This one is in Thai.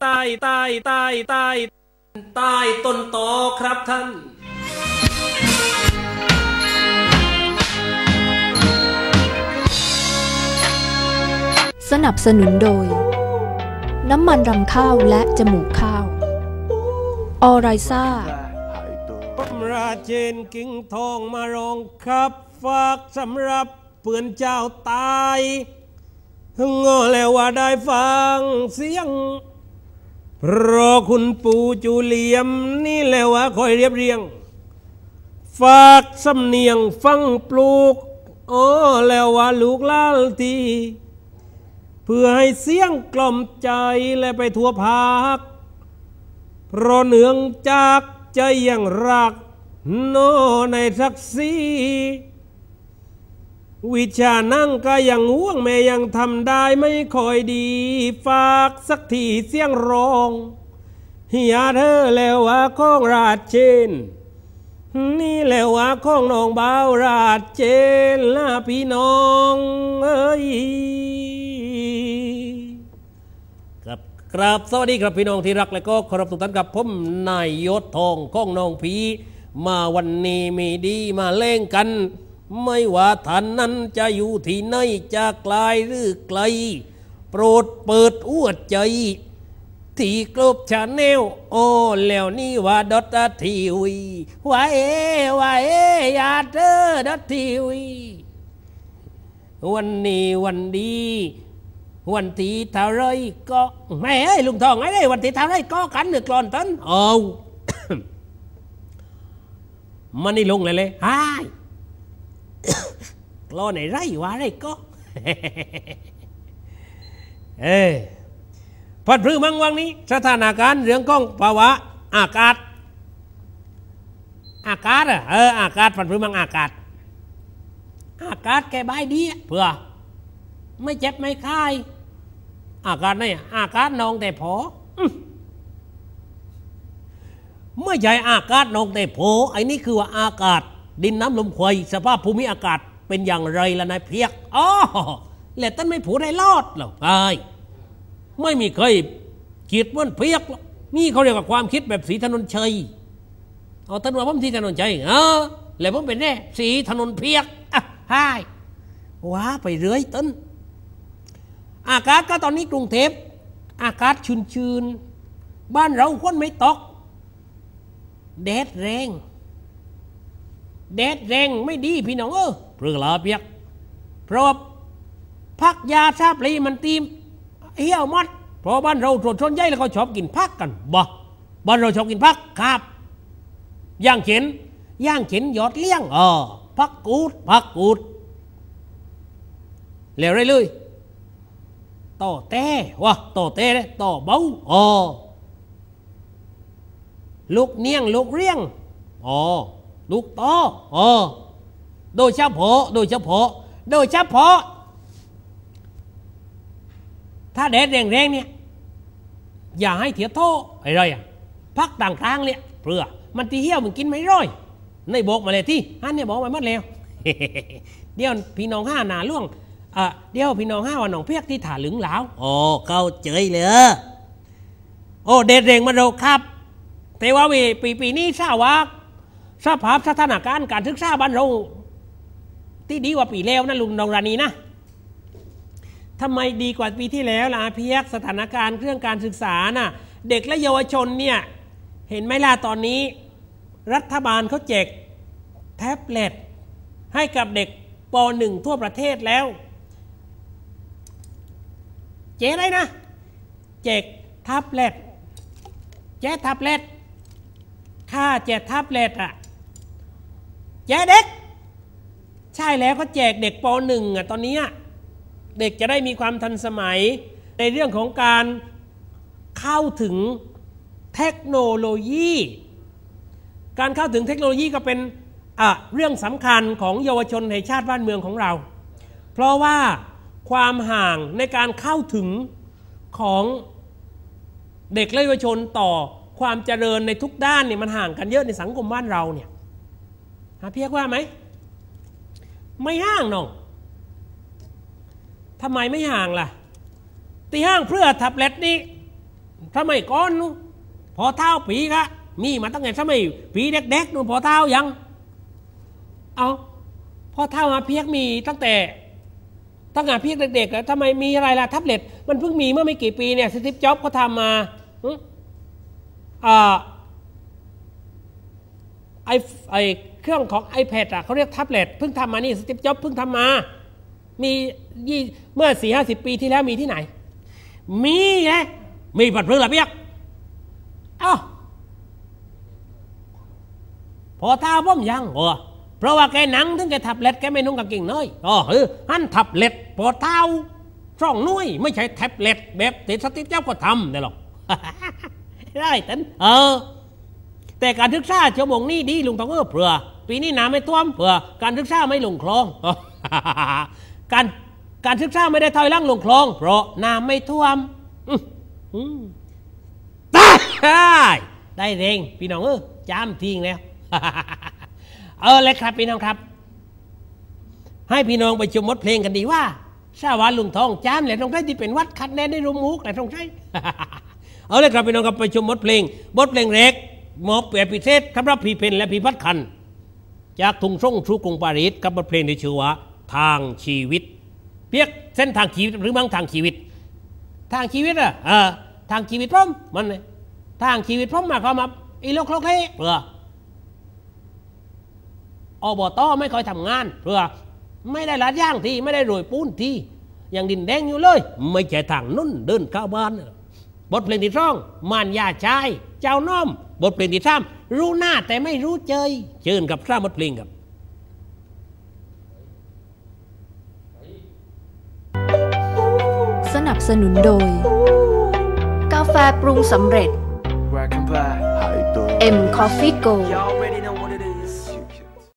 ใต้ใต้ใต้ใต้ใต้ต้นตอครับท่านสนับสนุนโดย น้ำมันรำข้าวและจมูกข้าว ออไรซ่าราเชนกิ่งทองมารองครับฝากสำหรับเปื่อนเจ้าตายงอแล้วว่าได้ฟังเสียง รอคุณปู่จูเลียม นี่แหละว่าคอยเรียบเรียง ฝากสำเนียงฟังปลูกอ๋อแล้วว่าลูกลาลทีเพื่อให้เสียงกล่อมใจและไปทั่วภาคเพราะเนืองจากใจยังรัก โนในทักษี วิชานั่งก็ยังห่วงแม่ยังทำได้ไม่ค่อยดี ฝากสักทีเสียงร้องเฮียเธอแล้วว่าข้องราชเชนนี่และว่าข้องน้องบ่าวราชเจนละพี่น้องเอ้ยครับครับสวัสดีครับพี่น้องที่รักและก็เคารพทุกท่านครับผมนายยศทองข้องน้องผีมาวันนี้มีดีมาเล่งกัน ไม่ว่าท่านนั้นจะอยู่ที่ไหนจะไกลหรือไกล โปรดเปิดอวดใจ ที่กลบชาแนลโอ้แล้วนี่ว่าดอททีวีว่าเอว่าเอยาเธอดอททีวีวันนี้วันดีวันที่เท่าไรก็ไม่เอ้ยลุงทองไอ้เด้วันที่เท่าไรก็กันหนึ่งกลอนตันเอามันนี่ลงเลยเลยฮา ยกลอนไหนไรวะไรก็ เอ้ยพัดพฤมังวังนี้ สถานการณ์เรื่องของภาวะอากาศ อากาศอะเอออากาศพัดพฤมังอากาศ อากาศแกบายดีอะเพื่อ ไม่เจ็บไม่คาย อากาศนี่อากาศนองแต่พออืมไม่ใช่อากาศนองแต่โผไอ้นี่คือว่าอากาศ ดินน้ำลมควายสภาพภูมิอากาศ เป็นอย่างไรล่ะนายเพียกอ๋อแล้วท่านไม่ผูได้รอดหรอกไอ้ไม่มีใครคิดเหมันเพียก นี่เขาเรียกว่าความคิดแบบสีถนนชัยเอาท่านว่าผมสีถนนชัยเออแล้วผมเป็นแน่สีถนนเพียกอะใช่ว้าไปเรื่อยต้นอากาศก็ตอนนี้กรุงเทพอากาศชื้นๆบ้านเราฝนไม่ตกแดดแรง แดดแรงไม่ดีพี่น้องเออ เพื่อลาเปียกเพราะพักยาชาปลีมันตีมเหี้ยวมัดเพราะบ้านเราตรวจชนใหญ่แล้วก็ชอบกินพักกันบ่บ้านเราชอบกินพักครับย่างเข็นย่างเข็นหยอดเลี้ยงเออพักกูดพักกูดแล้วไรเลยต่อแต่วะต่อแต่เลยต่อเบาอ๋อลูกเนียงลูกเรียงอ๋อลูกต่ออ๋อ โดยเฉพาะ โดยเฉพาะ โดยเฉพาะ ถ้าแดดแรงๆเนี่ย อย่าให้เถียโทอะไรอะพักต่างๆเนี่ยเพื่อมันตีเหี้ยวมันกินไม่ร่อยในบอกมาเลยที่ฮันเนี่ยบอกมาหมดแล้วเดี๋ยวพี่น้องห้าหนาล่วงอะเดี๋ยวพี่น้องห้าวันน้องเพียกที่ถาหลึงหลาวโอ้เข้าเจยเลยโอ้เด็ดเร่งมาเราครับ แต่ว่าวีปีปีนี้ทราบว่าสภาพสถานการณ์การศึกษาบ้านเรา ที่ดีกว่าปีแล้วนะลุงนองรานีนะทำไมดีกว่าปีที่แล้วล่ะเพียกสถานการณ์เรื่องการศึกษาน่ะเด็กและเยาวชนเนี่ยเห็นไหมล่ะตอนนี้ รัฐบาลเขาแจกแท็บเล็ตให้กับเด็กป .1 ทั่วประเทศแล้ว เจ๊อะไรนะแจกแท็บเล็ตแจกแท็บเล็ตค่าแจกแท็บเล็ตอะแจกเด็ก ใช่แล้วเขาแจกเด็กป .1 อะตอนนี้เด็กจะได้มีความทันสมัย ในเรื่องของการเข้าถึงเทคโนโลยี การเข้าถึงเทคโนโลยีก็เป็นเรื่องสำคัญของเยาวชนในชาติบ้านเมืองของเรา เพราะว่าความห่างในการเข้าถึงของเด็กและเยาวชนต่อความเจริญในทุกด้านเนี่ยมันห่างกันเยอะในสังคมบ้านเราเนี่ยหาเพียกว่าไหม ไม่ห่างน้องทำไมไม่ห่างล่ะตีห้างเพื่อท็บเล็ตนี้สมัยก่อนนู้พอเท้าปีกะมีมาตั้งแต่สมัยปีเด็กๆนู้นพอเท้ายัง เอาพอเท้ามาเพียกมีตั้งแต่ตั้งแต่เพียกเด็กๆอะทำไมมีอะไรล่ะท็บเล็ตมันเพิ่งมีเมื่อไม่กี่ปีเนี่ยสติปจ็อบเขาทำมาอ่า ไอไอเครื่องของ iPad อะเขาเรียกแท็บเล็ตเพิ่งทำมานี่สติปจ็อบเพิ่งทำมา มียี่เมื่อสี่ห้าสิบปีที่แล้วมีที่ไหน มีไงมีปัดเพื่อละเปียกอ้าพอท้าผมยังโอ้เพราะว่าแกหนังถึงแกทับเล็ตแกไม่นุ่งกางเกงเนยอ๋อเออหันทับเล็ตพอเท้าช่องนุ้ยไม่ใช่แท็บเล็ตแบบติดสติ๊กเจ้าก็ทำได้หรอกได้ตันเออ แต่การศึกษาชั่วโมงนี้ดีลุงทองเออเผื่อ ปีนี้น้ำไม่ท่วมเผื่อ การศึกษาไม่ลงคลอง การการศึกษาไม่ได้ถอยหล่างลงคลอง เพราะน้ำไม่ท่วมอืมอืมได้ได้เร่งพี่น้องเออจามทิ้งแล้วเออเลยครับพี่น้องครับ ให้พี่น้องไปชมบทเพลงกันดีว่าชาวานลุงทองจามแหละตรงใช้ที่เป็นวัดคัดแน่ในรูมุกแหละตรงใช้เอาเลยครับพี่น้องครับไปชมบทเพลงบทเพลงเร็ก หมอบเปียพิเศษสำหรับพีเพนและพีพัดคัน จากทุงส่งชูกรุงปารีสกับบทเพลงที่ชื่อว่า ทางชีวิตเพียกเส้นทางชีวิตหรือมังทางชีวิต ทางชีวิตอะเออทางชีวิตพร้อมมันทางชีวิตพร้อมหมายความว่าอีโลกโลกเฮ้เพื่ออบตไม่ค่อยทำงานเพื่อไม่ได้ลาดย่างที่ไม่ได้โรยปูนที่ยังดินแดงอยู่เลย ไม่ใช่ทางนุ่นเดินเข้าบ้าน บทเพลงที่สองมานยาชาย เจ้าน้อม บทเพลงที่สามรู้หน้าแต่ไม่รู้เจยเชิญกับสามบทเพลงครับสนับสนุนโดย กาแฟปรุงสำเร็จ Welcome back. M Coffee Go